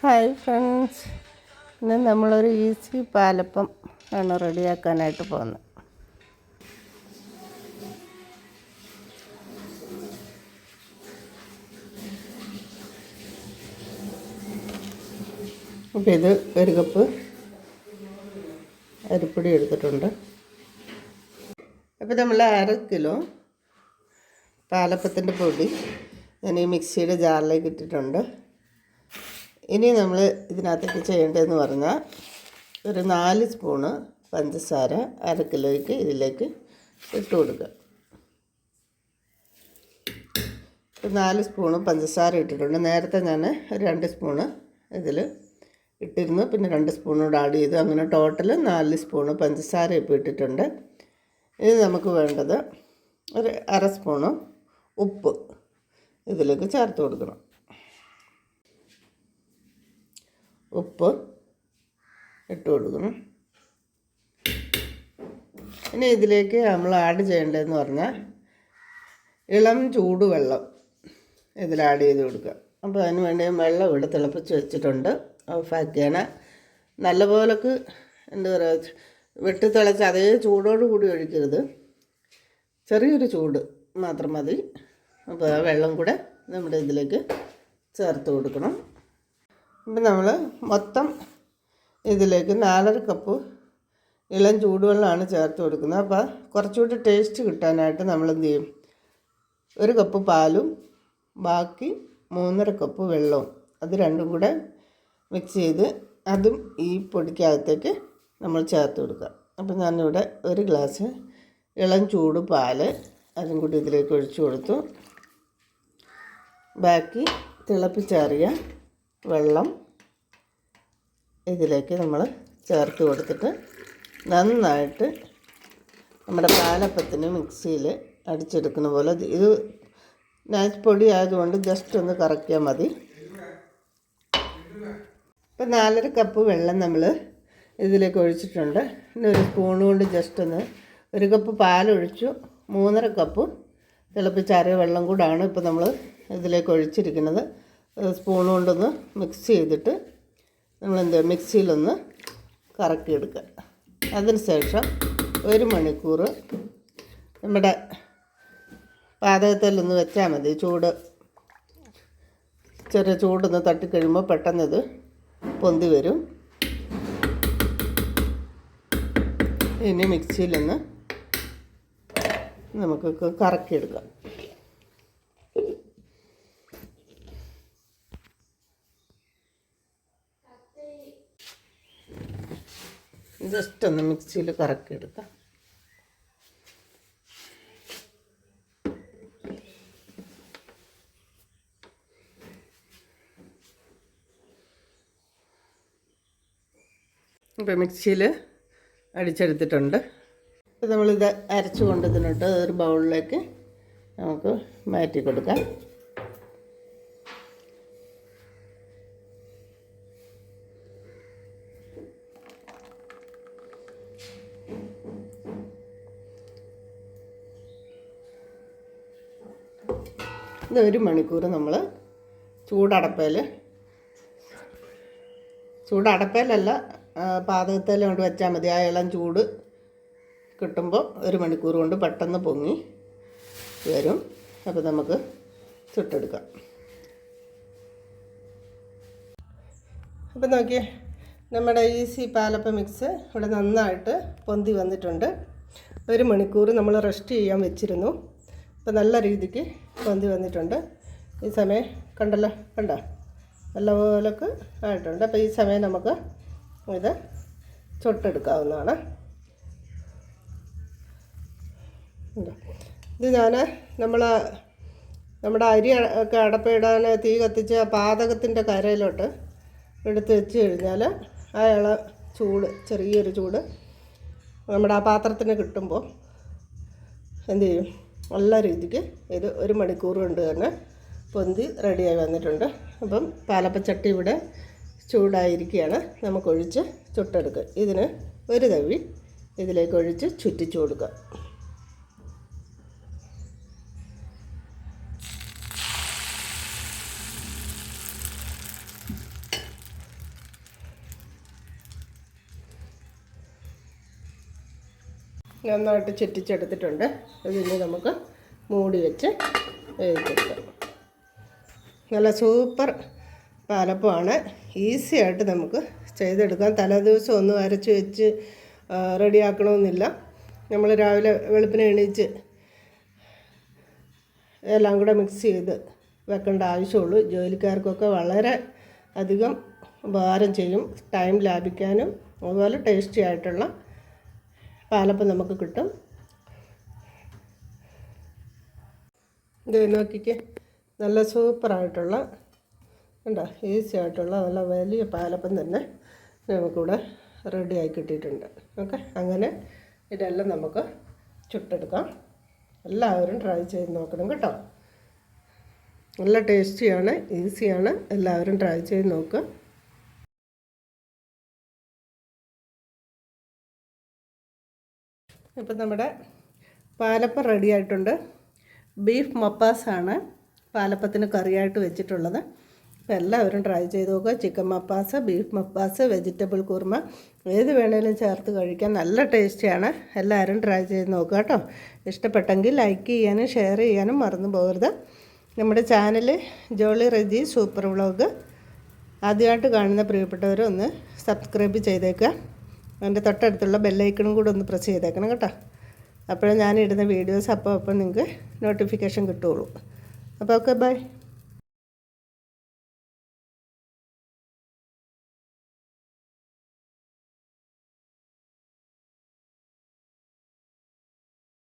Hi friends. ഇന്ന് നമ്മളൊരു easy palappam ആണ് റെഡിയാക്കാനായിട്ട് പോകുന്നത്. അപ്പോൾ ഇത് ഒരു കപ്പ് അരിപ്പൊടി എടുത്തിട്ടുണ്ട്. അപ്പോൾ നമ്മൾ അര കിലോ പാലപ്പത്തിന്റെ പൊടി ഞാൻ ഈ മിക്സിയുടെ ജാറിലേക്ക് ഇട്ടിട്ടുണ്ട്. ഇനി നമ്മൾ ഇതിനകത്തേക്ക് ചെയ്യേണ്ടതെന്ന് പറഞ്ഞാൽ ഒരു നാല് സ്പൂണ് പഞ്ചസാര അര കിലോയ്ക്ക് ഇതിലേക്ക് ഇട്ട് കൊടുക്കുക. നാല് സ്പൂണ് പഞ്ചസാര ഇട്ടിട്ടുണ്ട്. നേരത്തെ ഞാൻ രണ്ട് സ്പൂണ് ഇതിൽ ഇട്ടിരുന്നു. പിന്നെ രണ്ട് സ്പൂണോട് ആഡ് ചെയ്തു. അങ്ങനെ ടോട്ടൽ നാല് സ്പൂണ് പഞ്ചസാര ഇപ്പോൾ ഇട്ടിട്ടുണ്ട്. ഇനി നമുക്ക് വേണ്ടത് ഒരു അര സ്പൂണ് ഉപ്പ് ഇതിലേക്ക് ചേർത്ത് കൊടുക്കണം. ഉപ്പ് ഇട്ട് കൊടുക്കണം. ഇനി ഇതിലേക്ക് നമ്മൾ ആഡ് ചെയ്യേണ്ടതെന്ന് പറഞ്ഞാൽ ഇളം ചൂടുവെള്ളം ഇതിൽ ആഡ് ചെയ്ത് കൊടുക്കുക. അപ്പോൾ അതിന് വേണ്ടി വെള്ളം ഇവിടെ തിളപ്പിച്ച് വെച്ചിട്ടുണ്ട്. ഓഫാക്കിയാണ് നല്ലപോലക്ക് എന്താ പറയുക വെട്ടി തിളച്ച് അതേ ചൂടോട് കൂടി ഒഴിക്കരുത്. ചെറിയൊരു ചൂട് മാത്രം മതി. അപ്പോൾ വെള്ളം കൂടെ നമ്മുടെ ഇതിലേക്ക് ചേർത്ത് കൊടുക്കണം. അപ്പം നമ്മൾ മൊത്തം ഇതിലേക്ക് നാലര കപ്പ് ഇളം ചൂടുവെള്ളമാണ് ചേർത്ത് കൊടുക്കുന്നത്. അപ്പോൾ കുറച്ചുകൂടി ടേസ്റ്റ് കിട്ടാനായിട്ട് നമ്മൾ എന്ത് ചെയ്യും? ഒരു കപ്പ് പാലും ബാക്കി മൂന്നര കപ്പ് വെള്ളവും അത് രണ്ടും കൂടെ മിക്സ് ചെയ്ത് അതും ഈ പൊടിക്കകത്തേക്ക് നമ്മൾ ചേർത്ത് കൊടുക്കുക. അപ്പം ഞാനിവിടെ ഒരു ഗ്ലാസ് ഇളം ചൂട് പാൽ അതും കൂടി ഇതിലേക്ക് ഒഴിച്ചു കൊടുത്തു. ബാക്കി തിളപ്പിച്ചാറിയ വെള്ളം ഇതിലേക്ക് നമ്മൾ ചേർത്ത് കൊടുത്തിട്ട് നന്നായിട്ട് നമ്മുടെ പാലപ്പത്തിന് മിക്സിയിൽ അടിച്ചെടുക്കുന്ന പോലെ ഇത് നാച്ച് പൊടി ആയതുകൊണ്ട് ജസ്റ്റ് ഒന്ന് കറക്കിയാൽ മതി. ഇപ്പം നാലര കപ്പ് വെള്ളം നമ്മൾ ഇതിലേക്ക് ഒഴിച്ചിട്ടുണ്ട്. പിന്നെ ഒരു സ്പൂൺ കൊണ്ട് ജസ്റ്റ് ഒന്ന് ഒരു കപ്പ് പാലൊഴിച്ചു. മൂന്നര കപ്പ് തിളപ്പിച്ചാറിയ വെള്ളം കൂടാണ് ഇപ്പോൾ നമ്മൾ ഇതിലേക്ക് ഒഴിച്ചിരിക്കുന്നത്. സ്പൂൺ കൊണ്ടൊന്ന് മിക്സ് ചെയ്തിട്ട് നമ്മൾ നമ്മളെന്ത് മിക്സിയിലൊന്ന് കറക്കിയെടുക്കുക. അതിന് ശേഷം ഒരു മണിക്കൂർ നമ്മുടെ പാചകത്തിലൊന്ന് വെച്ചാൽ മതി. ചൂട് ചെറിയ ചൂടൊന്ന് തട്ടിക്കഴിയുമ്പോൾ പെട്ടെന്ന് ഇത് പൊന്തി വരും. ഇനി മിക്സിയിലൊന്ന് നമുക്ക് കറക്കിയെടുക്കാം. ജസ്റ്റ് ഒന്ന് മിക്സിയിൽ കറക്കി എടുക്കാം ഇപ്പം മിക്സിയിൽ അടിച്ചെടുത്തിട്ടുണ്ട്. ഇപ്പം നമ്മളിത് അരച്ചു കൊണ്ടതിനിട്ട് ഒരു ബൗളിലേക്ക് നമുക്ക് മാറ്റി കൊടുക്കാം ഇത് ഒരു മണിക്കൂർ നമ്മൾ ചൂടടപ്പയിൽ ചൂടടപ്പയിലല്ല പാചകത്തിൽ കൊണ്ട് വെച്ചാൽ മതി. ആ ഇളം ചൂട് കിട്ടുമ്പോൾ ഒരു മണിക്കൂർ കൊണ്ട് പെട്ടെന്ന് പൊങ്ങി വരും. അപ്പോൾ നമുക്ക് ചുട്ടെടുക്കാം. അപ്പോൾ നോക്കിയേ നമ്മുടെ ഈസി പാലപ്പ മിക്സ് ഇവിടെ നന്നായിട്ട് പൊന്തി വന്നിട്ടുണ്ട്. ഒരു മണിക്കൂർ നമ്മൾ റെസ്റ്റ് ചെയ്യാൻ വെച്ചിരുന്നു. അപ്പോൾ നല്ല രീതിക്ക് പൊന്തി വന്നിട്ടുണ്ട്. ഈ സമയം കണ്ടല്ലോ കണ്ട? നല്ലപോലൊക്കെ ആയിട്ടുണ്ട്. അപ്പോൾ ഈ സമയം നമുക്ക് ഇത് ചുട്ടെടുക്കാവുന്നതാണ്. ഇത് ഞാൻ നമ്മൾ നമ്മുടെ അരി ഒക്കെ അടപ്പിടാൻ തീ കത്തിച്ച് ആ പാതകത്തിന്റെ കരയിലോട്ട് എടുത്ത് വെച്ച് കഴിഞ്ഞാൽ ഇള ചൂട് ചെറിയൊരു ചൂട് നമ്മുടെ ആ പാത്രത്തിന് കിട്ടുമ്പോൾ എന്തു ചെയ്യും? നല്ല രീതിക്ക് ഇത് ഒരു മണിക്കൂർ കൊണ്ട് തന്നെ പൊന്തി റെഡിയായി വന്നിട്ടുണ്ട്. അപ്പം പാലപ്പച്ചട്ടി ഇവിടെ ചൂടായിരിക്കുകയാണ്. നമുക്കൊഴിച്ച് ചുട്ടെടുക്കുക ഇതിന് ഒരു തവി ഇതിലേക്ക് ഒഴിച്ച് ചുറ്റിച്ചു കൊടുക്കുക നന്നായിട്ട് ചുറ്റിച്ചെടുത്തിട്ടുണ്ട്. ഇതിന് നമുക്ക് മൂടി വെച്ച് വേവിച്ചെടുക്കാം. നല്ല സൂപ്പർ പാലപ്പമാണ്. ഈസി ആയിട്ട് നമുക്ക് ചെയ്തെടുക്കാം. തലേദിവസം ഒന്നും അരച്ച് വെച്ച് റെഡിയാക്കണമെന്നില്ല. നമ്മൾ രാവിലെ വെളുപ്പിനെ എണീച്ച് എല്ലാം കൂടെ മിക്സ് ചെയ്ത് വെക്കേണ്ട ആവശ്യമുള്ളൂ. ജോലിക്കാർക്കൊക്കെ വളരെ അധികം ഉപകാരം ചെയ്യും. ടൈം ലാഭിക്കാനും അതുപോലെ ടേസ്റ്റി ആയിട്ടുള്ള പാലപ്പം നമുക്ക് കിട്ടും. ഇത് നോക്കിക്ക് നല്ല സൂപ്പറായിട്ടുള്ള കണ്ടോ ഈസി ആയിട്ടുള്ള നല്ല വലിയ പാലപ്പം തന്നെ നമുക്കിവിടെ റെഡിയായി കിട്ടിയിട്ടുണ്ട്. ഓക്കെ അങ്ങനെ ഇതെല്ലാം നമുക്ക് ചുട്ടെടുക്കാം. എല്ലാവരും ട്രൈ ചെയ്ത് നോക്കണം കേട്ടോ. നല്ല ടേസ്റ്റിയാണ് ഈസിയാണ് എല്ലാവരും ട്രൈ ചെയ്ത് നോക്കുക ഇപ്പം നമ്മുടെ പാലപ്പം റെഡി ആയിട്ടുണ്ട്. ബീഫ് മപ്പാസാണ് പാലപ്പത്തിന് കറിയായിട്ട് വെച്ചിട്ടുള്ളത്. അപ്പോൾ എല്ലാവരും ട്രൈ ചെയ്ത് നോക്കുക. Chicken mappas beef mappas vegetable kurma ഏത് വേണേലും ചേർത്ത് കഴിക്കാൻ നല്ല ടേസ്റ്റിയാണ് എല്ലാവരും ട്രൈ ചെയ്ത് നോക്കുക കേട്ടോ. ഇഷ്ടപ്പെട്ടെങ്കിൽ ലൈക്ക് ചെയ്യാനും ഷെയർ ചെയ്യാനും മറന്നു പോകരുത്. നമ്മുടെ channel Jolly Reji super vlog ആദ്യമായിട്ട് കാണുന്ന പ്രിയപ്പെട്ടവരൊന്ന് സബ്സ്ക്രൈബ് ചെയ്തേക്കുക. അതിന്റെ തൊട്ടടുത്തുള്ള ബെല്ലൈക്കണും കൂടെ ഒന്ന് പ്രസ് ചെയ്തേക്കണം കേട്ടോ. അപ്പോഴേ ഞാനിടുന്ന വീഡിയോസ് അപ്പോൾ അപ്പം നിങ്ങൾക്ക് നോട്ടിഫിക്കേഷൻ കിട്ടുള്ളൂ അപ്പോൾ ഓക്കെ ബൈ